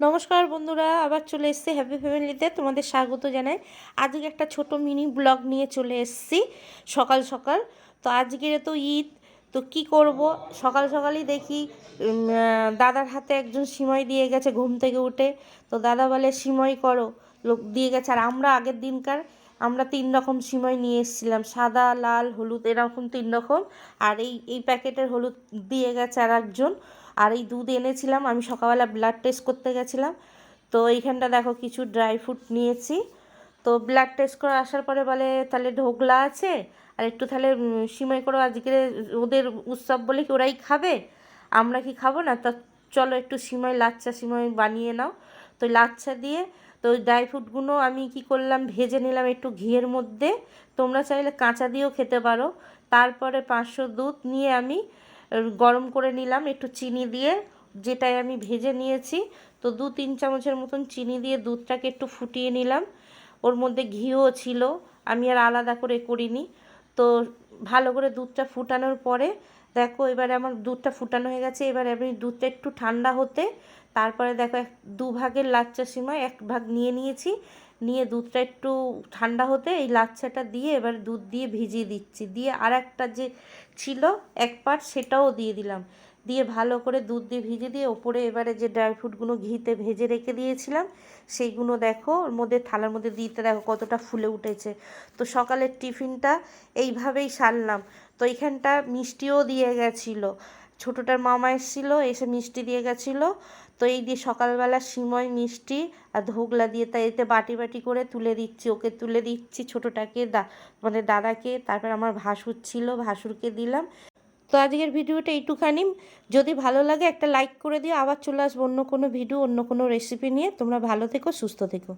নমস্কার বন্ধুরা, আবার চলে এসেছি হ্যাপি ফ্যামিলিতে তোমাদের স্বাগত জানাই। আজকে একটা ছোট মিনি ব্লগ নিয়ে চলে এসেছি সকাল সকাল। তো আজকের তো ঈদ, তো কি করব? সকাল সকালই দেখি দাদার হাতে একজন সিময় দিয়ে গেছে ঘুম থেকে উঠে। তো দাদা বলে সিময় করো। লোক দিয়ে গেছে। আর আমরা আগের দিনকার, আমরা তিন রকম সিময় নিয়ে এসেছিলাম। সাদা, লাল, হলুদ, এরকম তিন রকম। আর এই এই প্যাকেটের হলুদ দিয়ে গেছে আর একজন আর এই দুধ এনেছিলাম, আমি সকালবেলা ব্লাড টেস্ট করতে গেছিলাম। তো এইখানটা দেখো কিছু ড্রাই ফ্রুট নিয়েছি। তো ব্লাড টেস্ট করে আসার পরে বলে, তাহলে ঢোকলা আছে, আর একটু তাহলে সিমাই করো, আজকে ওদের উৎসব বলে কি ওরাই খাবে? আমরা কি খাব না? তা চলো একটু সিমাই, লাচ্চা সিমাই বানিয়ে নাও। তো লাচ্চা দিয়ে, তো ওই ড্রাই ফ্রুটগুলো আমি কি করলাম, ভেজে নিলাম একটু ঘিয়ের মধ্যে। তোমরা চাইলে কাঁচা দিয়েও খেতে পারো। তারপরে পাঁচশো দুধ নিয়ে আমি গরম করে নিলাম, একটু চিনি দিয়ে, যেটাই আমি ভেজে নিয়েছি, তো দু তিন চামচের মতন চিনি দিয়ে দুধটাকে একটু ফুটিয়ে নিলাম। ওর মধ্যে ঘিও ছিল, আমি আর আলাদা করে করিনি। তো ভালো করে দুধটা ফুটানোর পরে, দেখো এবারে আমার দুধটা ফুটানো হয়ে গেছে, এবারে আমি দুধটা একটু ঠান্ডা হতে, তারপরে দেখো এক দু ভাগের লাচ্চা সিমাই, এক ভাগ নিয়ে নিয়েছি। নিয়ে দুধটা একটু ঠান্ডা হতে এই লাচ্ছাটা দিয়ে এবার দুধ দিয়ে ভিজিয়ে দিচ্ছি। দিয়ে আর একটা যে ছিল এক পার্ট সেটাও দিয়ে দিলাম। দিয়ে ভালো করে দুধ দিয়ে ভিজে দিয়ে ওপরে এবারে যে ড্রাই ফ্রুটগুলো ঘিতে ভেজে রেখে দিয়েছিলাম, সেইগুলো দেখো ওর মধ্যে থালার মধ্যে দিতে দেখো কতটা ফুলে উঠেছে। তো সকালের টিফিনটা এইভাবেই সারলাম। তো এইখানটা মিষ্টিও দিয়ে গেছিল। ছোটোটার মামা এসেছিল, এসে মিষ্টি দিয়ে গেছিল। তো এই দিয়ে সকালবেলা সিময় মিষ্টি আর ধোগলা দিয়ে তাই এতে বাটি বাটি করে তুলে দিচ্ছি, ওকে তুলে দিচ্ছি ছোটোটাকে, দা মানে দাদাকে, তারপর আমার ভাসুর ছিল, ভাসুরকে দিলাম। তো আজকের ভিডিওটা এইটুখানি। যদি ভালো লাগে একটা লাইক করে দিও, আবার চলে আসব অন্য কোনো ভিডিও, অন্য কোনো রেসিপি নিয়ে। তোমরা ভালো থেকো, সুস্থ থেকো।